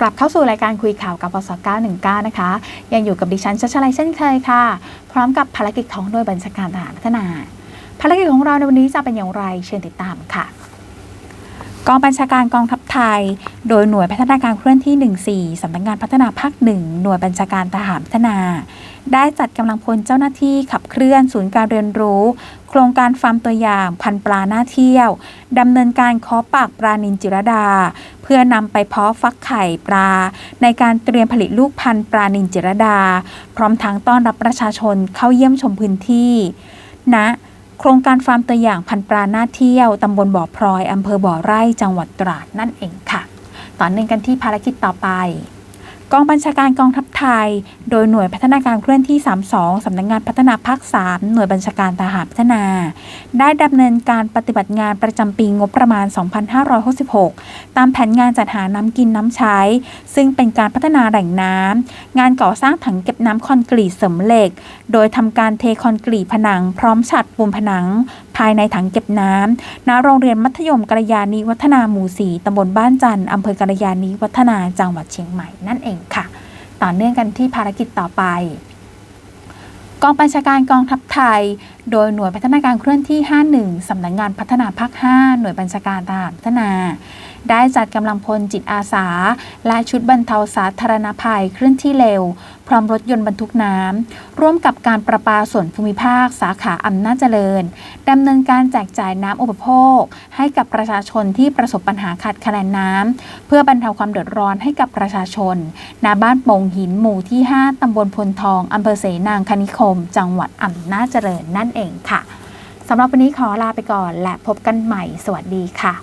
กลับเข้าสู่รายการคุยข่าวกับปส919 นะคะ ยังอยู่กับดิฉันชัชลัยเช่นเคยค่ะ พร้อมกับภารกิจของโดยบัญชาการทหารพัฒนา ภารกิจของเราในวันนี้จะเป็นอย่างไรเชิญติดตามค่ะ กองบัญชาการกองทัพไทย โดยหน่วยพัฒนาการเคลื่อนที่ 14สำนักงานพัฒนาภาคหนึ่งหน่วยบัญชาการทหารพัฒนา ได้จัดกำลังพลเจ้าหน้าที่ขับเคลื่อนศูนย์การเรียนรู้ โครงการฟาร์มตัวอย่างพันปลาหน้าเที่ยวดำเนินการเคาะปากปลานินจิรดา เพื่อนำไปเพาะฟักไข่ปลา ในการเตรียมผลิตลูกพันธุ์ปลานินจิรดา พร้อมทั้งต้อนรับประชาชนเข้าเยี่ยมชมพื้นที่ณนะโครงการฟาร์มตัวอย่างพันปลาหน้าเที่ยวตำบลบ่อพลอยอำเภอบ่อไร่จังหวัดตราดนั่นเองค่ะ ต่อเนื่องกันที่ภารกิจต่อไป กองบัญชาการกองทัพไทย โดยหน่วยพัฒนาการเคลื่อนที่ 32 สำนักงงานพัฒนาภาค 3 หน่วยบัญชาการทหารพัฒนา ได้ดำเนินการปฏิบัติงานประจำปีงบประมาณ 2566 ตามแผนงานจัดหาน้ำกินน้ำใช้ ซึ่งเป็นการพัฒนาแหล่งน้ำ งานก่อสร้างถังเก็บน้ำคอนกรีตเสริมเหล็ก โดยทำการเทคอนกรีตผนัง พร้อมฉัดปูนผนังายในถังเก็บน้ำณโรงเรียนมัธยมกระยานีวัฒนาหมู่ 4ตำบลบ้านจันทร์อำเภอกระยานีวัฒนาจังหวัดเชียงใหม่นั่นเองค่ะ ต่อเนื่องกันที่ภารกิจต่อไป กองบัญชาการกองทัพไทย โดยหน่วยพัฒนาการเคลื่อนที่ 51 สำนักงงานพัฒนาภาค 5 หน่วยบัญชาการทหารพัฒนา ได้จัดกำลังพลจิตอาสา และชุดบรรเทาสาธารณภัยเคลื่อนที่เร็ว พร้อมรถยนต์บรรทุกน้ำ ร่วมกับการประปาส่วนภูมิภาค สาขาอำนาจเจริญดำเนินการแจกจ่ายน้ำอุปโภค ให้กับประชาชนที่ประสบปัญหาขาดแคลนน้ำเพื่อบรรเทาความเดือดร้อนให้กับประชาชนณบ้านโป่งหินหมู่ที่ 5ตำบลพลทองอำเภอเสนางคณิคม จังหวัดอำนาจเจริญนั่นเองค่ะสำหรับวันนี้ขอลาไปก่อนและพบกันใหม่ สวัสดีค่ะ